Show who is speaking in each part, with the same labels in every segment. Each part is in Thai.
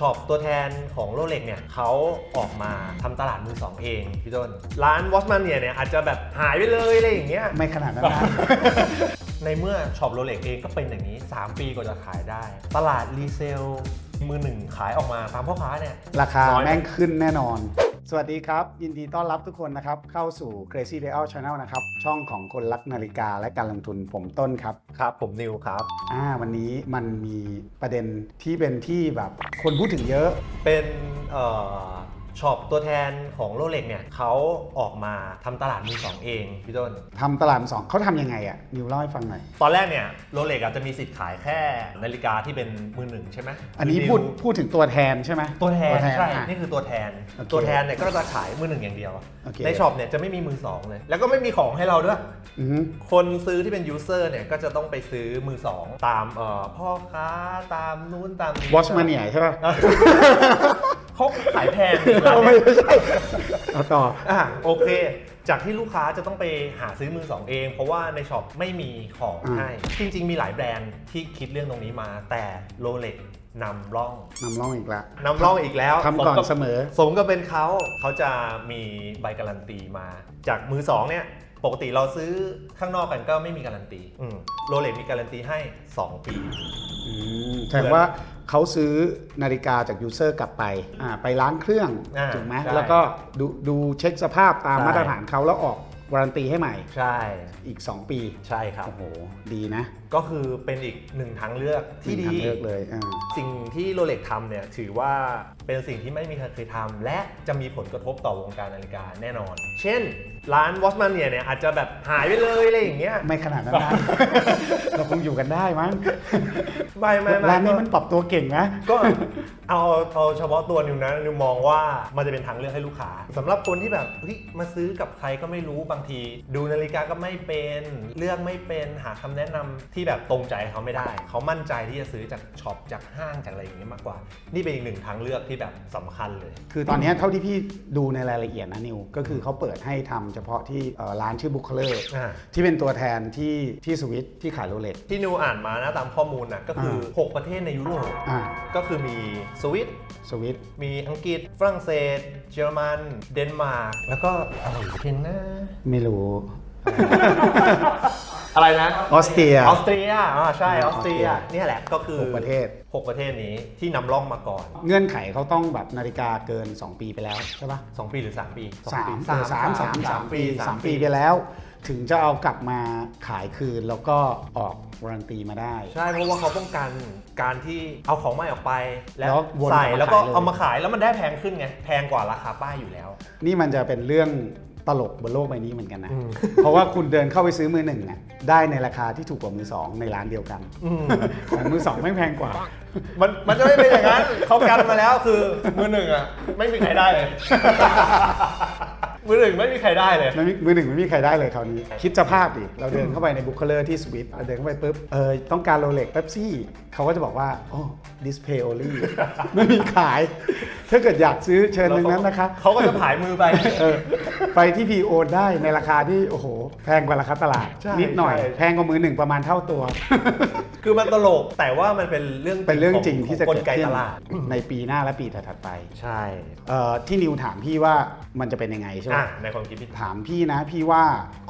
Speaker 1: ช็อปตัวแทนของโรเล็กเนี่ยเขาออกมาทำตลาดมือสองเองพี่ต้น ร้านวอชมันเนี่ยอาจจะแบบหายไปเลยอะไรอย่างเงี้ย
Speaker 2: ไม่ขนาดนั้นนะ
Speaker 1: ในเมื่อช็อปโรเล็กเองก็เป็นอย่างนี้ 3 ปีกว่าจะขายได้ ตลาดรีเซลมือหนึ่งขายออกมาตามพ่อค้าเนี่ย
Speaker 2: ราคา
Speaker 1: น้อยไหม
Speaker 2: แม่งขึ้นแน่นอน สวัสดีครับ ยินดีต้อนรับทุกคนนะครับ เข้าสู่ Crazy Layout Channel นะครับ ช่องของคนรักนาฬิกาและการลงทุนผมต้นครับ
Speaker 1: ครับผมนิวครับ
Speaker 2: อ่าวันนี้มันมีประเด็นที่เป็นที่แบบคนพูดถึงเยอะ
Speaker 1: เป็นเอ่อ ช็อปตัวแทนของโรเล็กเนี่ยเขาออกมาทำตลาดมือสองเองพี่ต้น
Speaker 2: ทำตลาดมือสองเขาทำยังไงอะ่ะนิวเล่าให้ฟังหน่อย
Speaker 1: ตอนแรกเนี่ยโรเล็กอาจจะมีสิทธิ์ขายแค่นาฬิกาที่เป็นมือหนึ่งใช่ไหม
Speaker 2: อันนี้
Speaker 1: หรื
Speaker 2: พูด
Speaker 1: ว
Speaker 2: พูดถึงตัวแทนใช่ไหม
Speaker 1: ตัวแทนใช่
Speaker 2: อะ
Speaker 1: นี่คือตัวแทน
Speaker 2: โอเค
Speaker 1: ตัวแทนเนี่ยก็จะขายมือหนึ่งอย่างเดียว
Speaker 2: โอเค
Speaker 1: ในช็อปเนี่ยจะไม่มีมือสองเลย แล้วก็ไม่มีของให้เราด้วย
Speaker 2: อือฮึ
Speaker 1: คนซื้อที่เป็นยูเซอร์เนี่ยก็จะต้องไปซื้อมือสองตามเอ่อพ่อค้าตามนู้นตามนี้
Speaker 2: วอชมาเนียใช่ป่ะ
Speaker 1: เขาขายแพงร้าน
Speaker 2: ไม่
Speaker 1: เนี่ย
Speaker 2: ใช่เอาต่อ
Speaker 1: อะโอเค จากที่ลูกค้าจะต้องไปหาซื้อมือสองเอง เพราะว่าในช็อปไม่มีของ
Speaker 2: อืม
Speaker 1: ให้ จริง ๆ มีหลายแบรนด์ที่คิดเรื่องตรงนี้มา แต่โรเล็กนำร่อง
Speaker 2: นำร่องอีกแล้ว
Speaker 1: นำร่องอีกแล้ว
Speaker 2: ทำก่อน
Speaker 1: สมบ
Speaker 2: เสมอ
Speaker 1: สมก็เป็นเขาเขาจะมีใบการันตีมา จากมือสองเนี่ย ปกติเราซื้อข้างนอกกันก็ไม่มีการันตีโรเล็กมีการันตีให้ 2 ปี
Speaker 2: อืมแสดงว่าเขาซื้อนาฬิกาจากยูเซอร์กลับไปอ่าไปล้างเครื่อง
Speaker 1: อ่า
Speaker 2: ถูกไหม
Speaker 1: ใช่
Speaker 2: แล้วก็ดูดูเช็คสภาพตาม
Speaker 1: ใช่
Speaker 2: มาตรฐานเขาแล้วออกวารันตีให้ใหม่
Speaker 1: ใช่
Speaker 2: อีก 2 ปี
Speaker 1: ใช่ครับ
Speaker 2: โอ้โห ดีนะ
Speaker 1: ก็คือเป็นอีกหนึ่งทางเลือกที่ดี
Speaker 2: ทางเลือกเลยอ่า
Speaker 1: สิ่งที่โรเล็กทำเนี่ยถือว่าเป็นสิ่งที่ไม่มีใครเคยทำและจะมีผลกระทบต่อวงการนาฬิกาแน่นอน เช่น ร้านวอชมันเนี่ยอาจจะแบบหายไปเลยอะไรอย่างเงี้ย
Speaker 2: ไม่ขนาดนั้นนะ เราคงอยู่กันได้มั้ง
Speaker 1: ไม่ไม่ไม่
Speaker 2: ร้านนี้
Speaker 1: ก็
Speaker 2: มันปรับตัวเก่งนะ
Speaker 1: ก็เอาเอาเฉพาะตัวนิวนะนิวมองว่ามันจะเป็นทางเลือกให้ลูกค้าสำหรับคนที่แบบเฮ้ยมาซื้อกับใครก็ไม่รู้บางที ดูนาฬิกาก็ไม่เป็น เลือกไม่เป็นหาคำแนะนำที่แบบตรงใจเขาไม่ได้ เขามั่นใจที่จะซื้อจากช็อปจากห้างจากอะไรอย่างเงี้ยมากกว่า นี่เป็นอีกหนึ่งทางเลือกที่แบบสำคัญเลย
Speaker 2: คือตอนนี้เท่าที่พี่ดูในรายละเอียดนะนิว ก็คือเขาเปิดให้ทำเฉพาะที่เอ่อร้านชื่อบุคเลอร์
Speaker 1: อ่า
Speaker 2: ที่เป็นตัวแทนที่ที่สวิตที่ขายโรเล็ก
Speaker 1: ที่นิวอ่านมานะตามข้อมูลนะก็คือ 6 ประเทศในยุโรป
Speaker 2: อ่า
Speaker 1: ก็คือมีสวิต
Speaker 2: สวิต
Speaker 1: มีอังกฤษฝรั่งเศส เยอรมัน เดนมาร์กแล้วก็อะไรอีกเพนนะ
Speaker 2: ไม่รู้
Speaker 1: อะไรนะ
Speaker 2: ออสเตรีย
Speaker 1: ออสเตรียอ่าใช่อ
Speaker 2: อ่า
Speaker 1: อสเตรีย
Speaker 2: ออสเตรีย
Speaker 1: เนี่ยแหละก็คือ
Speaker 2: หกประเทศ
Speaker 1: 6ประเทศนี้ที่นำร่องมาก่อน
Speaker 2: เงื่อนไขเขาต้องแบบนาฬิกาเกิน 2 ปีไปแล้วใช่ปะ
Speaker 1: 2 ปีหรือ 3 ปีอง
Speaker 2: สาม
Speaker 1: ปี
Speaker 2: สามสามสามสามปีสามปีไปแล้ว ถึงจะเอากลับมาขายคืนแล้วก็ออกวารันตีมาได้
Speaker 1: ใช่ เพราะว่าเขาป้องกันการที่เอาของใหม่ออกไป แล้ว
Speaker 2: แล้ววน
Speaker 1: ใส่
Speaker 2: กลับมา
Speaker 1: แล้วก็
Speaker 2: ขายเลย
Speaker 1: เอามาขายแล้วมันได้แพงขึ้นไง แพงกว่าราคาป้ายอยู่แล้ว
Speaker 2: นี่มันจะเป็นเรื่อง ตลกบนโลกใบนี้เหมือนกันนะ
Speaker 1: อืม
Speaker 2: เพราะว่าคุณเดินเข้าไปซื้อมือหนึ่งน่ะได้ในราคาที่ถูกกว่ามือสองในร้านเดียวกัน
Speaker 1: อืม
Speaker 2: ของมือสองไม่งแพงกว่า
Speaker 1: มันมันจะไม่เป็นอย่างนั้นเขากันมาแล้วคือมือหนึ่งอะไม่มีใครได้เลย มือหนึ่งไม่มีใครได้เลย
Speaker 2: ไม่มีมือหนึ่งไม่มีใครได้เลยคราวนี้ คิดสภาพดิเราเดินเข้าไปในบุคเลอร์ที่สวิตเราเดินเข้าไปปุ๊บเออต้องการโรเล็กเป๊ปซี่เขาก็จะบอกว่าโอ้ดิสเพย์โอลี่ไม่มีขาย ถ้าเกิดอยากซื้อเชิญตรงนั้นนะคะ
Speaker 1: เขาก็จะผายมือไป
Speaker 2: เออไปที่พีโอนได้ในราคาที่โอ้โห แพงกว่าราคาตลาด
Speaker 1: ใช่
Speaker 2: นิดหน่อย
Speaker 1: ใช่
Speaker 2: แพงกว่ามือหนึ่งประมาณเท่าตัว
Speaker 1: คือมันตลกแต่ว่ามันเป็นเรื่อง
Speaker 2: เป็นเรื่องจริง
Speaker 1: ข
Speaker 2: ที่จะ
Speaker 1: กล
Speaker 2: เกิด
Speaker 1: ไก
Speaker 2: ขึ้น
Speaker 1: ตลาด
Speaker 2: ในปีหน้าและปีถัดๆไป
Speaker 1: ใช่
Speaker 2: เอ่อที่นิวถามพี่ว่ามันจะเป็นยังไงใช่ไหม
Speaker 1: อะในความคิดพี่
Speaker 2: ถามพี่นะ พี่ว่า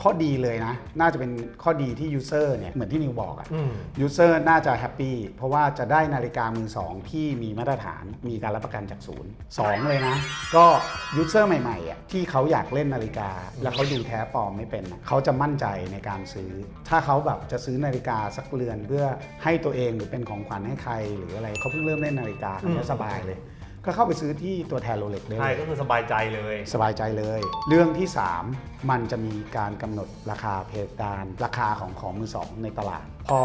Speaker 2: ข้อดีเลยนะ น่าจะเป็นข้อดีที่ยูเซอร์เนี่ยเหมือนที่นิวบอกอะ
Speaker 1: อืม
Speaker 2: ยูเซอร์น่าจะแฮปปี้เพราะว่าจะได้นาฬิกามือสองที่มีมาตรฐานมีการรับประกันจากศูนย์สองเลยนะ ก็ยูเซอร์ใหม่ๆอะที่เขาอยากเล่นนาฬิกา แล้วเขาดูแท้ปลอมไม่เป็นอะเขาจะมั่นใจในการซื้อ ถ้าเขาแบบจะซื้อนาฬิกาสักเรือนเพื่อให้ตัวเองหรือเป็นของขวัญให้ใครหรืออะไรเขาเพิ่งเริ่มเล่นนาฬิกาเขาจะสบายเลย ก็เข้าไปซื้อที่ตัวแทนโรเล็กได้
Speaker 1: ใช่
Speaker 2: เลย
Speaker 1: ก็คือสบายใจเลย
Speaker 2: สบายใจเลย เรื่องที่ 3 มันจะมีการกำหนดราคาเพดานราคาของของมือสองในตลาด พอ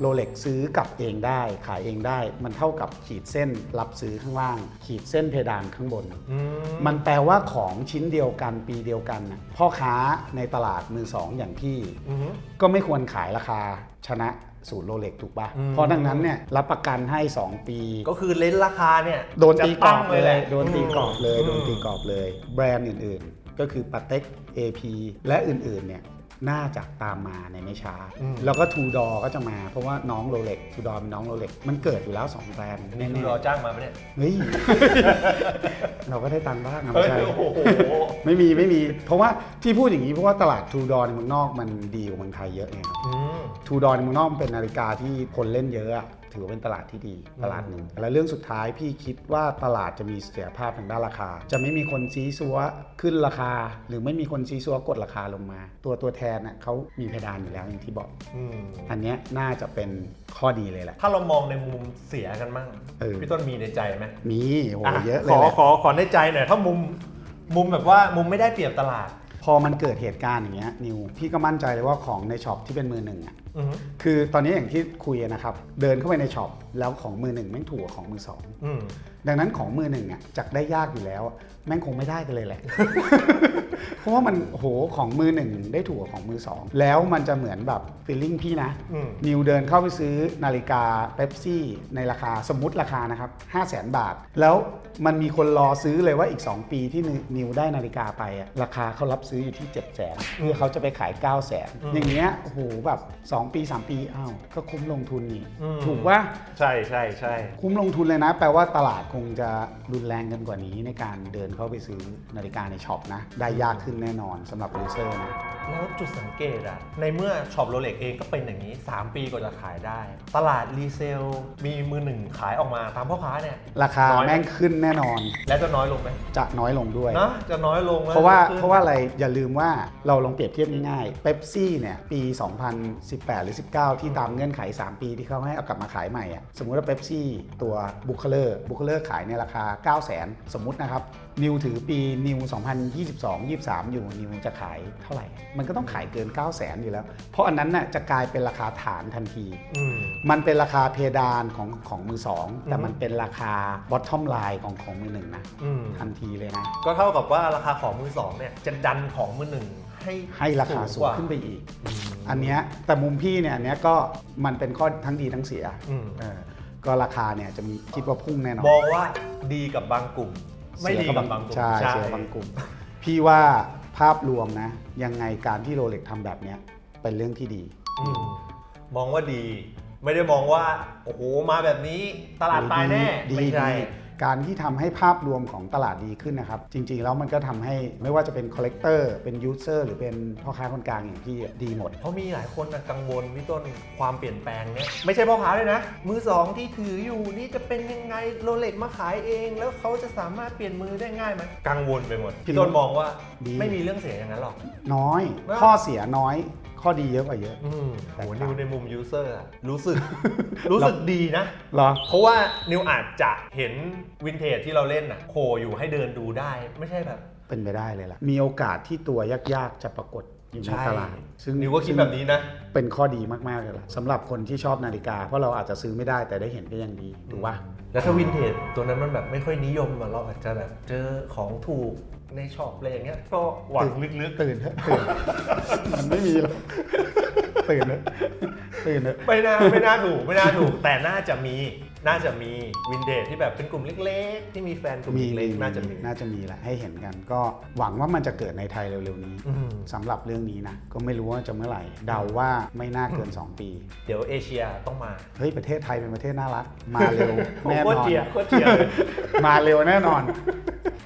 Speaker 2: โรเล็กซื้อกลับเองได้ ขายเองได้ มันเท่ากับขีดเส้นรับซื้อข้างล่าง ขีดเส้นเพดานข้างบน
Speaker 1: อืม
Speaker 2: มันแปลว่าของชิ้นเดียวกันปีเดียวกันน่ะพ่อค้าในตลาดมือสองอย่างพี่
Speaker 1: อือหือ
Speaker 2: ก็ไม่ควรขายราคาชนะ ศูนย์โรเล็กถูกปะ
Speaker 1: อืม
Speaker 2: เพราะดังนั้นเนี่ยรับประกันให้ 2 ปี
Speaker 1: ก็คือเลนส์ราคาเนี่ย
Speaker 2: โดนตีกรอบ
Speaker 1: จะง
Speaker 2: เลย
Speaker 1: แหะ
Speaker 2: โดนตีกรอบเลย
Speaker 1: อืม
Speaker 2: โดนตีกรอบเลย แบรนด์อื่นๆ ก็คือปาเต็ก AP และอื่นๆเนี่ยน่าจะตามมาในไม่ช้า
Speaker 1: อืม
Speaker 2: แล้วก็ทูดอก็จะมาเพราะว่าน้องโรเล็กทูดอเป็นน้องโรเล็กมันเกิดอยู่แล้ว 2 แบรนด์
Speaker 1: นี่
Speaker 2: แน่
Speaker 1: คือรอจ้างมาปะเนี่ย
Speaker 2: ๆเฮ้ย เราก็ได้ตังค์บ้างนะ
Speaker 1: เฮ้
Speaker 2: ไม่
Speaker 1: ย
Speaker 2: ใช่
Speaker 1: โอ้โห
Speaker 2: ไม่มีไม่มีเพราะว่าที่พูดอย่างนี้เพราะว่าตลาดทูดอในเมืองนอกมันดีกว่าเมืองไทยเยอะไงครับ
Speaker 1: อืม
Speaker 2: ทูดอในเมืองนอกมันเป็นนาฬิกาที่คนเล่นเยอะอะ ถือว่าเป็นตลาดที่ดีตลาดหนึ่งและเรื่องสุดท้ายพี่คิดว่าตลาดจะมีเสถียรภาพทางด้านราคา จะไม่มีคนซีซัวขึ้นราคา หรือไม่มีคนซีซัวกดราคาลงมา ตัวตัวแทนน่ะเขามีเพดานอยู่แล้วอย่างที่บอก
Speaker 1: อืม
Speaker 2: อันเนี้ยน่าจะเป็นข้อดีเลยแหละ
Speaker 1: ถ้าเรามองในมุมเสียกันมั่ง
Speaker 2: เออ
Speaker 1: พี่ต้นมีในใจไหม
Speaker 2: มีโห
Speaker 1: อะ
Speaker 2: เยอะเล
Speaker 1: ข
Speaker 2: ย
Speaker 1: อ
Speaker 2: แหละ
Speaker 1: ขอขอในใจหน่อยถ้ามุมมุมแบบว่ามุมไม่ได้เปรียบตลาด
Speaker 2: พอมันเกิดเหตุการณ์อย่างเงี้ยนิวพี่ก็มั่นใจเลยว่าของในช็อปที่เป็นมือหนึ่งอะ
Speaker 1: อืม
Speaker 2: คือตอนนี้อย่างที่คุยนะครับ เดินเข้าไปในช็อปแล้วของมือหนึ่งแม่งถูกกว่าของมือสอง
Speaker 1: อืม
Speaker 2: ดังนั้นของมือหนึ่งอะจากได้ยากอยู่แล้วแม่งคงไม่ได้กันเลยแหละ เพราะว่ามันโหของมือหนึ่งได้ถูกกว่าของมือสองแล้วมันจะเหมือนแบบฟีลลิ่งพี่นะ
Speaker 1: อืม
Speaker 2: นิวเดินเข้าไปซื้อนาฬิกาเ e ปซี่ในราคาสมมติราคานะครับ 5 0 0แสนบาท แล้ว มันมีคนรอซื้อเลยว่าอีก 2 ปีที่นิวได้นาฬิกาไปอะราคาเขารับซื้ออยู่ที่ 7 0 0แสนเพื่อเขาจะไปขาย 9 0 0แสน
Speaker 1: อืม
Speaker 2: อย่างเงี้ยโอ้โหแบบ 2 ปี 3 ปีอ้าวก็คุ้มลงทุนนี่
Speaker 1: อืม
Speaker 2: ถูกว่า
Speaker 1: ใช่ใช่ใช่
Speaker 2: คุ้มลงทุนเลยนะ แปลว่าตลาดคงจะรุนแรงกันกว่านี้ในการเดินเข้าไปซื้อนาฬิกาในช็อปนะ ได้ยากขึ้นแน่นอนสำหรับยูเซอร์นะ
Speaker 1: แล้วจุดสังเกตอะในเมื่อช็อปโรเล็กเองก็เป็นอย่างนี้ 3 ปีกว่าจะขายได้ ตลาดรีเซลมีมือหนึ่งขายออกมาตามพ่อค้าเนี่ย
Speaker 2: ราคา
Speaker 1: น้อยไหม
Speaker 2: แม่งขึ้นแน่นอน
Speaker 1: และจะน้อยลงไหม
Speaker 2: จะน้อยลงด้วย
Speaker 1: นะจะน้อยลงแล้ว
Speaker 2: เพราะว่า
Speaker 1: ขึ้น
Speaker 2: เพราะว่าอะไรอย่าลืมว่าเราลองเปรียบเทียบง่ายๆเบปซี่เนี่ยปี 2018 หรือ 19 ที่ตามเงื่อนไข 3 ปีที่เขาให้เอากลับมาขายใหม่อะสมมุติว่าเบปซี่ตัวบุคเลอร์บุคเลอร์ขายในราคา9 0 0 0 0 0สมมุตินะครับ นิวถือปีนิว 2022 23 อยู่นิวจะขายเท่าไหร่ มันก็ต้องขายเกิน9 0 0 0 0 0อยู่แล้ว เพราะอันนั้นน่ะจะกลายเป็นราคาฐานทันที
Speaker 1: อืม
Speaker 2: มันเป็นราคาเพดานของของมือสองแต่
Speaker 1: อือฮึ
Speaker 2: มันเป็นราคา bottom line ของของมือหนึ่งนะ
Speaker 1: อืม
Speaker 2: ทันทีเลยนะ
Speaker 1: ก็เท่ากับว่าราคาของมือสองเนี่ยจะดันของมือหนึ่งให้
Speaker 2: ให้ราคาสู
Speaker 1: ก
Speaker 2: ง
Speaker 1: ว่า
Speaker 2: ขึ้นไปอีก
Speaker 1: อืม
Speaker 2: อันเนี้ยแต่มุมพี่เนี่ยอันเนี้ยก็มันเป็นข้อทั้งดีทั้งเสีย
Speaker 1: อืม
Speaker 2: เออก็ราคาเนี่ยจะมีคิดว่าพุ่งแน่นอน
Speaker 1: มองว่าดีกับบางกลุ่ม ไม่ดีกับบางกลุ่ม
Speaker 2: ใช่เสียบางกลุ่ม พี่ว่าภาพรวมนะ ยังไงการที่โรเล็กทำแบบเนี้ยเป็นเรื่องที่ดี
Speaker 1: อืมมองว่าดี ไม่ได้มองว่า โอ้โหมาแบบนี้ตลาดตายแน่
Speaker 2: ดี
Speaker 1: ไม่ใช่
Speaker 2: ดี การที่ทำให้ภาพรวมของตลาดดีขึ้นนะครับ จริงๆ แล้วมันก็ทำให้ไม่ว่าจะเป็นคอลเลกเตอร์เป็นยูเซอร์หรือเป็นพ่อค้าคนกลางอย่างพี่อะดีหมด
Speaker 1: เพราะมีหลายคนน่ะกังวลพี่ต้นความเปลี่ยนแปลงเนี่ยไม่ใช่พ่อค้าเลยนะ มือสองที่ถืออยู่นี่จะเป็นยังไงโรเล็กมาขายเอง แล้วเขาจะสามารถเปลี่ยนมือได้ง่ายไหมกังวลไปหมดพี่ต้นมองว่า
Speaker 2: ดี
Speaker 1: ไม่มีเรื่องเสียอย่างนั้นหรอก
Speaker 2: น้อย
Speaker 1: ว่า
Speaker 2: ข้อเสียน้อย ข้อดีเยอะกว่าเยอะ
Speaker 1: อืม
Speaker 2: แตก
Speaker 1: โห
Speaker 2: ต่าง
Speaker 1: นิวในมุมยูเซอร์รู้สึก รู้สึกดีนะ
Speaker 2: เหรอ
Speaker 1: เพราะว่านิวอาจจะเห็นวินเทจที่เราเล่นน่ะโคอยู่ให้เดินดูได้ ไม่ใช่แบบ
Speaker 2: เป็นไปได้เลยล่ะ มีโอกาสที่ตัวยากๆ จะปรากฏอยู่ใน
Speaker 1: ใช่
Speaker 2: ตลาดซึ่ง
Speaker 1: นิวก็คิดแบบนี้นะ
Speaker 2: เป็นข้อดีมากๆเลยล่ะสำหรับคนที่ชอบนาฬิกา เพราะเราอาจจะซื้อไม่ได้แต่ได้เห็นก็ยังดีถูกป่ะ
Speaker 1: แล้วถ้าวินเทจตัวนั้นมันแบบไม่ค่อยนิยมอะเราอาจจะแบบเจอของถูกในช็อปอะไรอย่างเงี้ยก็หวังลึก
Speaker 2: ตื่นเถอะตื่น มันไม่มีหรอกตื่นเถอะตื่นเถอะ
Speaker 1: ๆ ไม่น่าไม่น่าถูกไม่น่าถูกแต่น่าจะมีน่าจะมีวินเทจที่แบบเป็นกลุ่มเล็ก ๆ ที่มีแฟนกลุ่ม
Speaker 2: มี
Speaker 1: เล็กๆน่าจะมี
Speaker 2: น่าจะมีแหละให้เห็นกัน ก็หวังว่ามันจะเกิดในไทยเร็วๆนี้
Speaker 1: อืม
Speaker 2: สำหรับเรื่องนี้นะ ก็ไม่รู้ว่าจะเมื่อไหร่ เดาว่าไม่น่าเกิน 2 ปี
Speaker 1: เดี๋ยวเอเชียต้องมา
Speaker 2: เฮ้ย ประเทศไทยเป็นประเทศน่ารัก มาเร็ว
Speaker 1: ผม
Speaker 2: แน่น
Speaker 1: โค
Speaker 2: อ
Speaker 1: ตร
Speaker 2: น
Speaker 1: เชียร์โคตรเชียร์เลย
Speaker 2: มาเร็วแน่นอน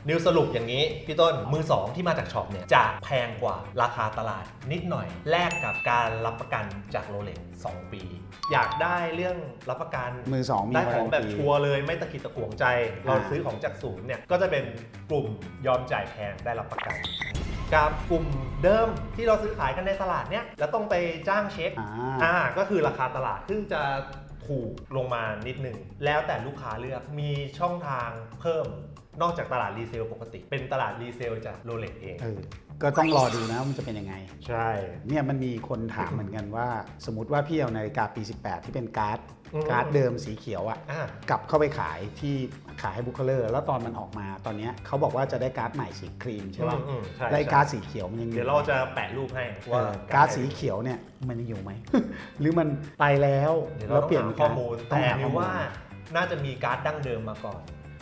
Speaker 1: นิวสรุปอย่างนี้ พี่ต้นมือ 2 ที่มาจากช็อปเนี่ย จะแพงกว่าราคาตลาดนิดหน่อย แลกกับการรับประกันจากโรเล็ก2ปี อยากได้เรื่องรับประกัน
Speaker 2: มือสองมี
Speaker 1: ได้ของแบบ
Speaker 2: การันตี
Speaker 1: ชัวร์เลยไม่ตะกิดตะขวงใจ เราซื้อของจากศูนย์เนี่ยก็จะเป็นกลุ่มยอมจ่ายแพงได้รับประกันกับกลุ่มเดิมที่เราซื้อขายกันในตลาดเนี่ยแล้วต้องไปจ้างเช็ค
Speaker 2: อ่า
Speaker 1: อ่าก็คือราคาตลาดซึ่งจะถูกลงมานิดหนึ่งแล้วแต่ลูกค้าเลือกมีช่องทางเพิ่ม นอกจากตลาดรีเซลปกติ เป็นตลาดรีเซลจากโรเล็กเอง
Speaker 2: เออก็ต้องรอดูนะว่ามันจะเป็นยังไง
Speaker 1: ใช่
Speaker 2: เนี่ยมันมีคนถามเหมือนกันว่า สมมติว่าพี่เอานาฬิกาปี 18 ที่เป็นการ์ด
Speaker 1: อืม
Speaker 2: การ์ดเดิมสีเขียวอะ
Speaker 1: อ่า
Speaker 2: กลับเข้าไปขายที่ขายให้บุคเลอร์ แล้วตอนมันออกมาตอนเนี้ยเขาบอกว่าจะได้การ์ดใหม่สีครีมใช่ป่ะ
Speaker 1: อืมใช่
Speaker 2: ไล่
Speaker 1: ใช่
Speaker 2: การ์ดสีเขียวมันยังอยู่
Speaker 1: เดี๋ยวเราจะแปะรูปให้
Speaker 2: เอ
Speaker 1: ว่า
Speaker 2: อการ์ดสีเขียวเนี่ยมันยังอยู่ไหม หรือมันไปแล้ว
Speaker 1: เดี๋ยว
Speaker 2: แล้
Speaker 1: เรา
Speaker 2: ว
Speaker 1: ต้อง
Speaker 2: เปลี่ยน
Speaker 1: หาข้อมูล
Speaker 2: ต้อ
Speaker 1: แต่
Speaker 2: งหา
Speaker 1: นิ
Speaker 2: ข้อ
Speaker 1: ว
Speaker 2: มูล
Speaker 1: ว่าน่าจะมีการ์ดดั้งเดิมมาก่อน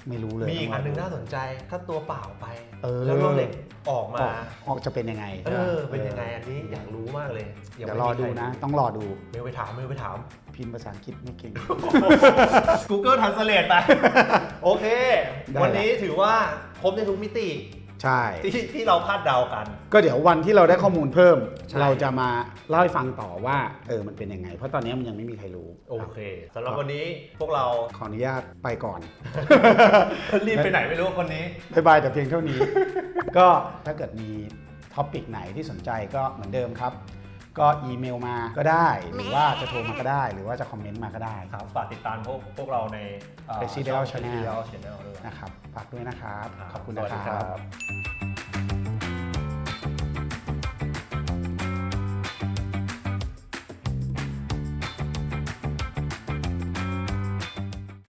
Speaker 2: ไม่รู้เลย
Speaker 1: มีอีกอันหนึง
Speaker 2: ต้
Speaker 1: น่าสนใจถ้าตัวเปล่าไป
Speaker 2: เออ
Speaker 1: แล้วโรเล็กออก
Speaker 2: อ
Speaker 1: มา
Speaker 2: อกออกจะเป็นยังไง
Speaker 1: เออ เป็นยังไงอันนี้อยากรู้มากเลย
Speaker 2: เดี๋ยวรอดูนะ ต้องรอดู
Speaker 1: เมลไปถามเมลไปถาม
Speaker 2: พิมพ์ภาษาอังกฤษไม่เก่ง
Speaker 1: Google Translate ไป โอเค
Speaker 2: ได้
Speaker 1: วันนี้ถือว่าครบในทุกมิติ
Speaker 2: ใช่
Speaker 1: ที่ที่เราคาดเดากัน
Speaker 2: ก็เดี๋ยววันที่เราได้ข้อมูลเพิ่ม
Speaker 1: ใช่
Speaker 2: เราจะมาเล่าให้ฟังต่อว่าเออมันเป็นยังไง เพราะตอนนี้มันยังไม่มีใครรู้
Speaker 1: โอเคสำหรับวันนี้พวกเรา
Speaker 2: ขออนุญาตไปก่อน
Speaker 1: รีบไปไหนไม่รู้คนนี้
Speaker 2: บายบายแต่เพียงเท่านี้ ก็ถ้าเกิดมีท็อปิกไหนที่สนใจก็เหมือนเดิมครับ ก็อีเมลมาก็ได้ หรือว่าจะโทรมาก็ได้ หรือว่าจะคอมเมนต์มาก็ได้
Speaker 1: ครับฝากติดตามพวกพวกเราในเอ่อ
Speaker 2: Residential
Speaker 1: ช่อง
Speaker 2: Channel
Speaker 1: Residential Channel ด้วย
Speaker 2: นะครับฝากด้วยนะครับ ขอบคุณ
Speaker 1: ส
Speaker 2: นะ
Speaker 1: วัส
Speaker 2: ค
Speaker 1: ดี
Speaker 2: รับ